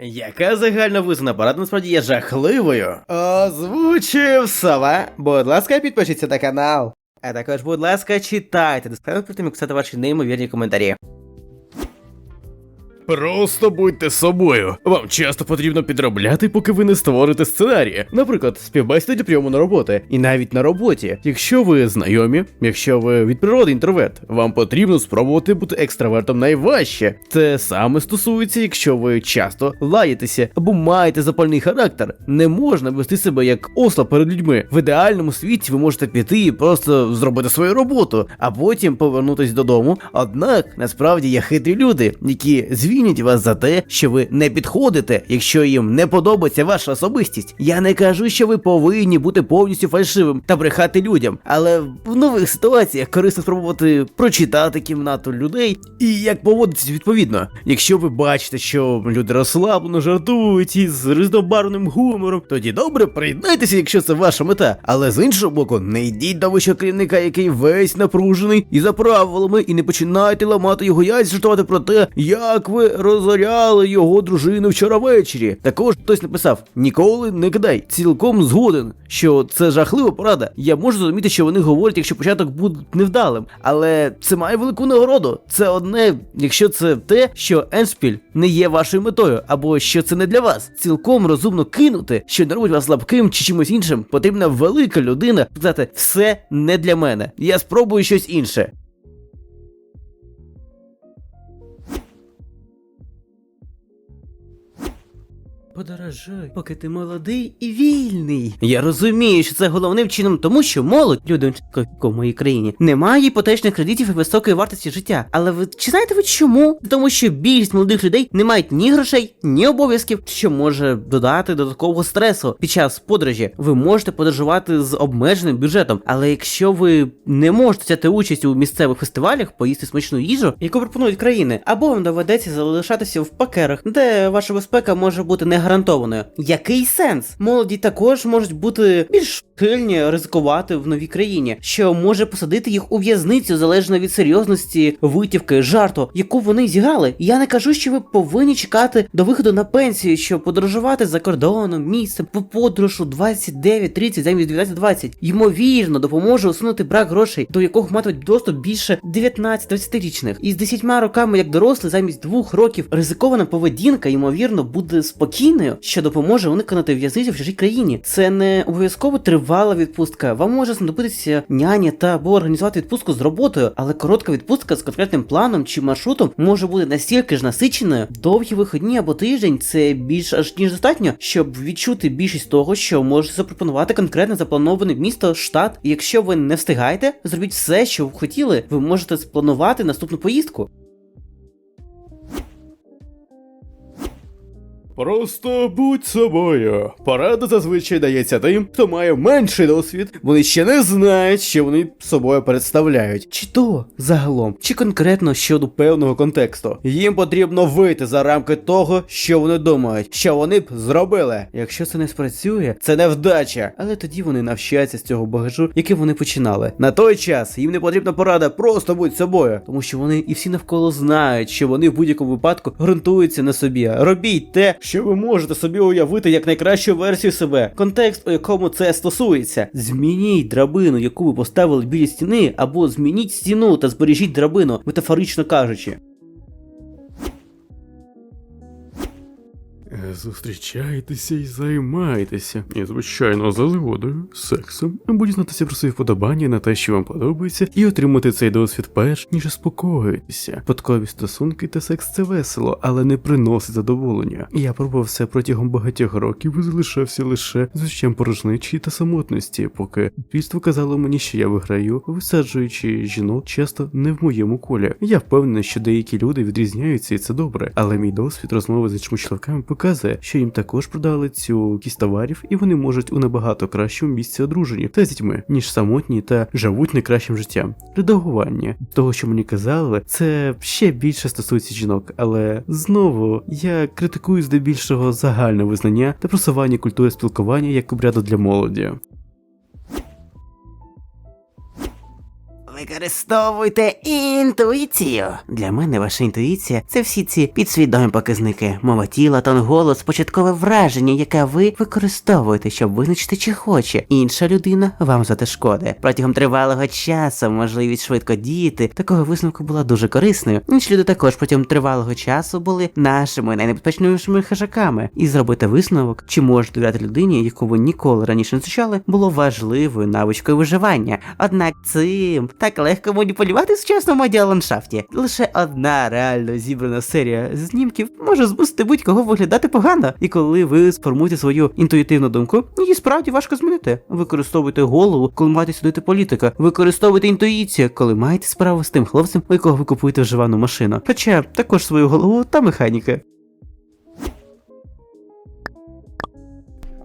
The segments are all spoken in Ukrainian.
Яка загально визнана порада насправді є жахливою. Озвучив сова. Будь ласка, підпишіться на канал. А також, будь ласка, читайте дисклеймер про тим, як писати ваші неймовірні коментарі. Просто будьте собою. Вам часто потрібно підробляти, поки ви не створите сценарії. Наприклад, співбесіди для прийому на роботи. І навіть на роботі. Якщо ви знайомі, якщо ви від природи інтроверт, вам потрібно спробувати бути екстравертом найважче. Те саме стосується, якщо ви часто лаєтеся або маєте запальний характер. Не можна вести себе як осла перед людьми. В ідеальному світі ви можете піти і просто зробити свою роботу, а потім повернутись додому. Однак насправді є хитрі люди, які звільнять вас за те, що ви не підходите, якщо їм не подобається ваша особистість. Я не кажу, що ви повинні бути повністю фальшивим та брехати людям, але в нових ситуаціях корисно спробувати прочитати кімнату людей і як поводитися відповідно. Якщо ви бачите, що люди розслаблено жартують із різнобарвним гумором, тоді добре приєднайтеся, якщо це ваша мета. Але з іншого боку, не йдіть до вищого керівника, який весь напружений і за правилами, і не починайте ламати його яйця, жартувати про те, як ви розоряли його дружину вчора ввечері. Також хтось написав: ніколи не кидай. Цілком згоден, що це жахлива порада. Я можу зрозуміти, що вони говорять, якщо початок буде невдалим, але це має велику нагороду. Це одне, якщо це те, що Еншпіль не є вашою метою, або що це не для вас. Цілком розумно кинути, що не робить вас слабким чи чимось іншим. Потрібна велика людина сказати, все не для мене. Я спробую щось інше. Подорожуй, поки ти молодий і вільний. Я розумію, що це головним чином, тому що молодь, люди в моїй країні, не має іпотечних кредитів і високої вартості життя. Але ви чи знаєте ви чому? Тому що більшість молодих людей не мають ні грошей, ні обов'язків, що може додати додаткового стресу під час подорожі. Ви можете подорожувати з обмеженим бюджетом, але якщо ви не можете взяти участь у місцевих фестивалях, поїсти смачну їжу, яку пропонують країни, або вам доведеться залишатися в пакерах, де ваша безпека може бути не гарантованою. Який сенс? Молоді також можуть бути більш схильні ризикувати в новій країні, що може посадити їх у в'язницю залежно від серйозності витівки, жарту, яку вони зіграли. Я не кажу, що ви повинні чекати до виходу на пенсію, щоб подорожувати за кордоном, місцем по подорожу 29-30 замість 19-20. Ймовірно, допоможе усунути брак грошей, до якого матимуть доступ більше 19-20-річних. І з 10 роками як дорослий замість двох років ризикована поведінка, ймовірно, буде спокійною, що допоможе уникнути в'язниці в чужій країні. Це не обов'язково тривала відпустка. Вам може знадобитися няня та або організувати відпустку з роботою, але коротка відпустка з конкретним планом чи маршрутом може бути настільки ж насиченою. Довгі вихідні або тиждень це більш аж ніж достатньо, щоб відчути більшість того, що може запропонувати конкретне заплановане місто, штат. І якщо ви не встигаєте, зробіть все, що ви хотіли. Ви можете спланувати наступну поїздку. Просто будь собою. Порада зазвичай дається тим, хто має менший досвід. Вони ще не знають, що вони собою представляють. Чи то загалом, чи конкретно щодо Певного контексту. Їм потрібно вийти за рамки того, що вони думають, що вони б зробили. Якщо це не спрацює, це невдача. Але тоді вони навчаються з цього багажу, який вони починали. На той час їм не потрібна порада, просто будь собою. Тому що вони і всі навколо знають, що вони в будь-якому випадку ґрунтуються на собі. Робіть те, Що ви можете собі уявити як найкращу версію себе, контекст, у якому це стосується. Змініть драбину, яку ви поставили біля стіни, або змініть стіну та збережіть драбину, метафорично кажучи. Зустрічайтеся і займайтеся. І, звичайно, за згодою, сексом. Будь знатися про свої вподобання на те, що вам подобається, і отримати цей досвід перш ніж успокоїтися. Спадкові стосунки та секс це весело, але не приносить задоволення. Я пробував все протягом багатьох років і залишався лише з відчуттям порожничі та самотності, поки суспільство казало мені, що я виграю, висаджуючи жінок часто не в моєму колі. Я впевнений, що деякі люди відрізняються, і це добре, але мій досвід розмови з іншими чоловіками показує, що їм також продали цю кість товарів, і вони можуть у набагато кращому місці одружені та з дітьми, ніж самотні та живуть найкращим життям. Редагування того, що мені казали, це ще більше стосується жінок, але знову я критикую здебільшого загальне визнання та просування культури спілкування як обряду для молоді. Використовуйте інтуїцію. Для мене ваша інтуїція це всі ці підсвідомі показники. Мова тіла, тон голос, початкове враження, яке ви використовуєте, щоб визначити, чи хоче інша людина вам шкоди. Протягом тривалого часу можливість швидко діяти такого висновку була дуже корисною. Інші люди також протягом тривалого часу були нашими найнебезпечнішими хижаками. І зробити висновок, чи можете довіряти людині, яку ви ніколи раніше не зустрічали, було важливою навичкою виживання. Однак цим так легко маніпулювати в сучасному медіаландшафті. Лише одна реально зібрана серія знімків може змусити будь-кого виглядати погано. І коли ви сформуєте свою інтуїтивну думку, її справді важко змінити. Використовуйте голову, коли маєте судити політика. Використовуйте інтуїцію, коли маєте справу з тим хлопцем, у якого ви купуєте вживану машину. Хоча також свою голову та механіки.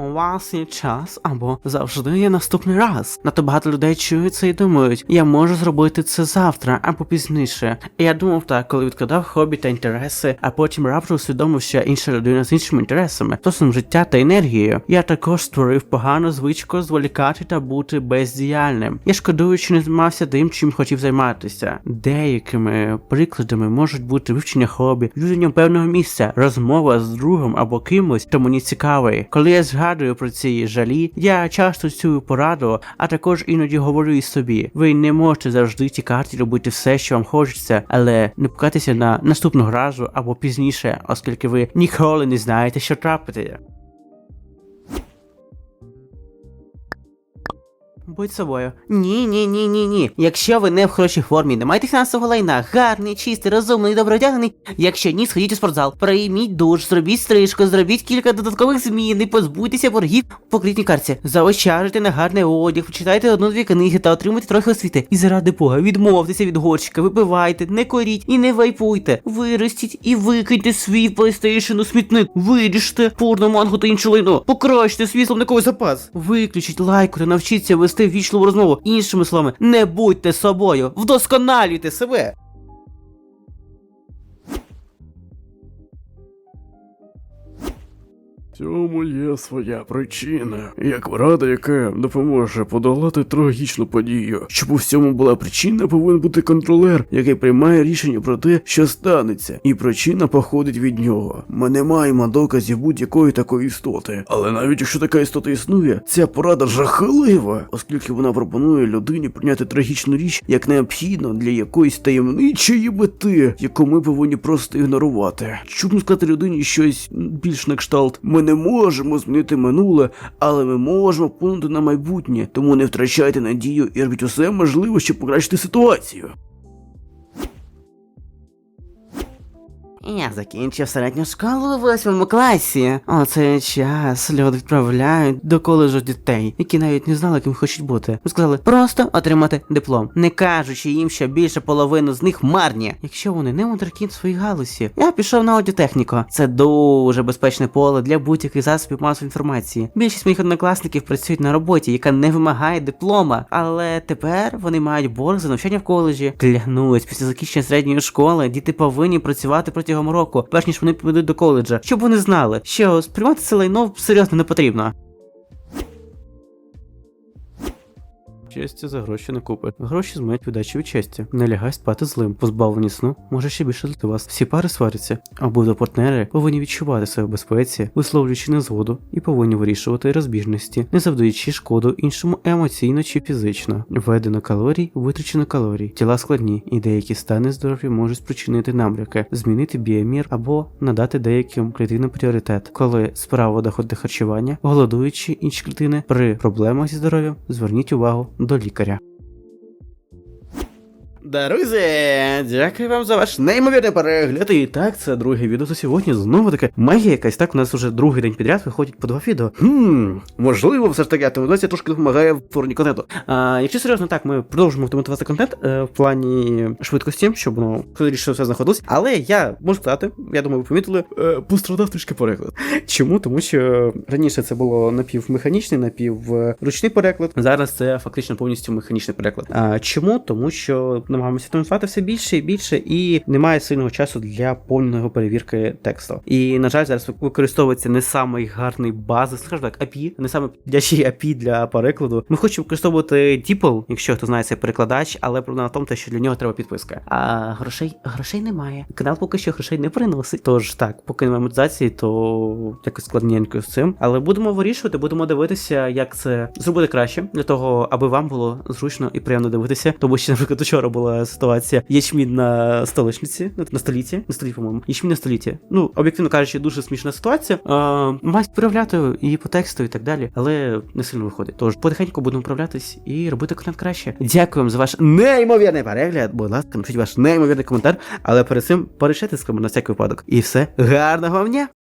У вас є час або завжди є наступний раз. Надто багато людей чують це і думають, я можу зробити це завтра або пізніше. І я думав так, коли відкладав хобі та інтереси, а потім раптом усвідомив, що я інша людина з іншими інтересами, способом життя та енергією. Я також створив погану звичку зволікати та бути бездіяльним. Я шкодую, що не займався тим, чим хотів займатися. Деякими прикладами можуть бути вивчення хобі, відвідання певного місця, розмова з другом або кимось, хто мені цікавий. Коли я згадую про ці жалі, я часто цю пораду, а також іноді говорю і собі: ви не можете завжди тікати робити все, що вам хочеться, але не пукатися на наступного разу або пізніше, оскільки ви ніколи не знаєте, що трапити. Будь собою. Ні, ні, ні, ні, ні. Якщо ви не в хорошій формі, не маєте фінансового лайна, гарний, чистий, розумний, добродягнений. Якщо ні, сходіть у спортзал, прийміть душ, зробіть стрижку, зробіть кілька додаткових змін і позбудьтеся боргів по кредитній карті. Заощаджуйте на гарний одяг, почитайте одну-дві книги та отримайте трохи освіти. І заради Бога, відмовтеся від горщика, випивайте, не коріть і не вайпуйте. Виростіть і викиньте свій PlayStation у смітник. Виріжте порно мангу та іншу лайно. Покращте свій словниковий запас. Виключіть лайку та навчіться вести вічливу розмову. Іншими словами, не будьте собою, вдосконалюйте себе. Цьому є своя причина, як порада, яка допоможе подолати трагічну подію. Щоб у всьому була причина, повинен бути контролер, який приймає рішення про те, що станеться, і причина походить від нього. Ми не маємо доказів будь-якої такої істоти. Але навіть якщо така істота існує, ця порада жахлива, оскільки вона пропонує людині прийняти трагічну річ як необхідно для якоїсь таємничої мети, яку ми повинні просто ігнорувати. Щоб сказати людині щось більш на кшталт, ми не можемо змінити минуле, але ми можемо вплинути на майбутнє, тому не втрачайте надію і робіть усе можливе, щоб покращити ситуацію. Я закінчив середню школу у восьмому класі. У цей час люди відправляють до коледжу дітей, які навіть не знали, ким хочуть бути. Сказали просто отримати диплом, не кажучи їм, що більше половини з них марні. Якщо вони не мудрики в своїй галузі, я пішов на аудіотехніку. Це дуже безпечне поле для будь-яких засобів масової інформації. Більшість моїх однокласників працюють на роботі, яка не вимагає диплома, але тепер вони мають борг за навчання в коледжі. Клянусь, після закінчення середньої школи діти повинні працювати протягом року, перш ніж вони підуть до коледжа, щоб вони знали, що сприймати це лайно серйозно не потрібно. Честі за гроші не купить. Гроші змають віддачі від честі. Не лягай спати злим. Позбавлені сну може ще більше для вас. Всі пари сваряться. Обидва партнери повинні відчувати себе в безпеці, висловлюючи незгоду, і повинні вирішувати розбіжності, не завдаючи шкоду іншому емоційно чи фізично. Введено калорій, витрачено калорій. Тіла складні, і деякі стани здоров'я можуть спричинити набряки, змінити біомір або надати деяким клітинам пріоритет. Коли справа доходить до харчування, голодуючи інші клітини при проблемах зі здоров'ям, зверніть увагу до лікаря. Друзі, дякую вам за ваш неймовірний перегляд. І так, це друге відео за сьогодні. Знову таки магія якась. Так, у нас вже другий день підряд виходять по два відео. Хм, можливо, все ж таки, автоматизація трошки допомагає в створенні контенту. А, якщо серйозно, так, ми продовжимо автоматизувати контент е, в плані швидкості, щоб воно скоріше все знаходилось. Але я можу сказати, я думаю, ви помітили, е, пострадав трішки переклад. Чому? Тому що раніше це було напівмеханічний, напівручний переклад. Зараз це фактично повністю механічний переклад. А чому? Тому що намагаємося автоматизувати все більше і більше, і немає сильного часу для повної перевірки тексту. І на жаль, зараз використовується не самий гарний базис, скажімо так, API, не саме підходящий API для перекладу. Ми хочемо використовувати DeepL, якщо хто знає цей перекладач, але проблема в тому, що для нього треба підписка. А грошей грошей немає. Канал поки що грошей не приносить. Тож так, поки немає монетизації, то якось складненько з цим. Але будемо вирішувати, будемо дивитися, як це зробити краще для того, аби вам було зручно і приємно дивитися. Тому що, наприклад, вчора була ситуація ячмін на столичниці, на, на століті, на столі, по-моєму, ячмін на століті. Ну, об'єктивно кажучи, дуже смішна ситуація. А, мають проявляти і по тексту, і так далі, але не сильно виходить. Тож потихеньку будемо вправлятись і робити контент краще. Дякуємо за ваш неймовірний перегляд. Будь ласка, напишіть ваш неймовірний коментар, але перед цим перейшли з на всякий випадок. І все, гарного вам дня!